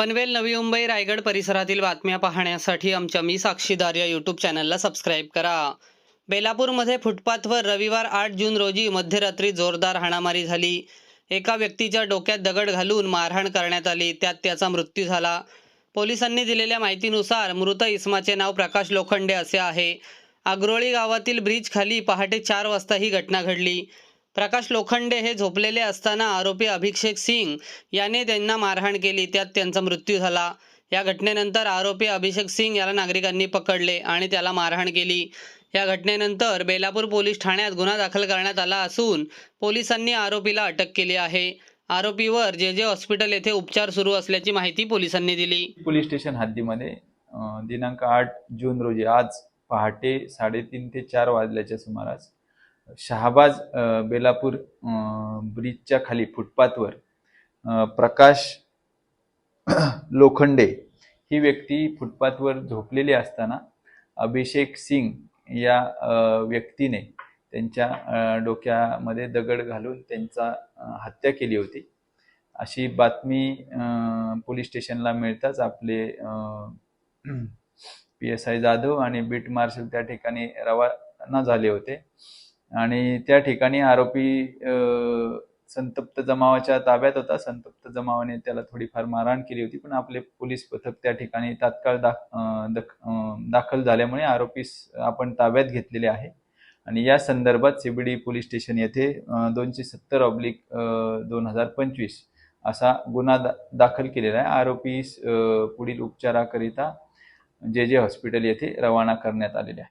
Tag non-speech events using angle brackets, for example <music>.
पनवेल नवी मुंबई रायगड परिसरातील बातम्या पाहण्यासाठी आमच्या मी साक्षीदार या यूट्यूब चॅनलला सबस्क्राईब करा. बेलापूरमध्ये फुटपाथवर रविवार आठ जून रोजी मध्यरात्री जोरदार हाणामारी झाली. एका व्यक्तीच्या डोक्यात दगड घालून मारहाण करण्यात आली. त्यात त्याचा मृत्यू झाला. पोलिसांनी दिलेल्या माहितीनुसार मृत इसमाचे नाव प्रकाश लोखंडे असे आहे. आग्रोळी गावातील ब्रिज खाली पहाटे चार वाजता ही घटना घडली. प्रकाश लोखंडे हे झोपलेले असताना आरोपी अभिषेक सिंग याने त्यांना मारहाण केली. त्यात त्यांचा मृत्यू झाला. या घटनेनंतर आरोपी अभिषेक सिंग याला नागरिकांनी पकडले आणि त्याला मारहाण केली. या घटनेनंतर बेलापूर पोलीस ठाण्यात गुन्हा दाखल करण्यात आला असून पोलिसांनी आरोपीला अटक केली आहे. आरोपीवर जे जे हॉस्पिटल येथे उपचार सुरू असल्याची माहिती पोलिसांनी दिली. पोलीस स्टेशन हद्दीमध्ये दिनांक आठ जून रोजी आज पहाटे साडेतीन ते चार वाजल्याच्या सुमारास शहाबाज बेलापूर ब्रिजच्या खाली फुटपाथवर प्रकाश <clears throat> लोखंडे ही व्यक्ती फुटपाथवर झोपलेली असताना अभिषेक सिंग या व्यक्तीने त्यांच्या डोक्यामध्ये दगड घालून त्यांचा हत्या केली होती. अशी बातमी पोलीस स्टेशनला मिळताच आपले <clears throat> पी एस आय जाधव आणि बीट मार्शल त्या ठिकाणी रवाना झाले होते. आणि त्या ठिकाणी आरोपी संतप्त जमावाच्या ताब्यात होता. संतप्त जमावाने त्याला थोडीफार मारहाण केली होती पण आपले पोलीस पथक त्या ठिकाणी तात्काळ दाख दख- दाखल झाल्यामुळे आरोपीस आपण ताब्यात घेतलेले आहे. आणि या संदर्भात सीबीडी पोलीस स्टेशन येथे दोनशे सत्तर ऑब्लिक दोन हजार पंचवीस असा गुन्हा दा दाखल केलेला आहे. आरोपीस पुढील उपचाराकरिता जे जे हॉस्पिटल येथे रवाना करण्यात आलेले आहे.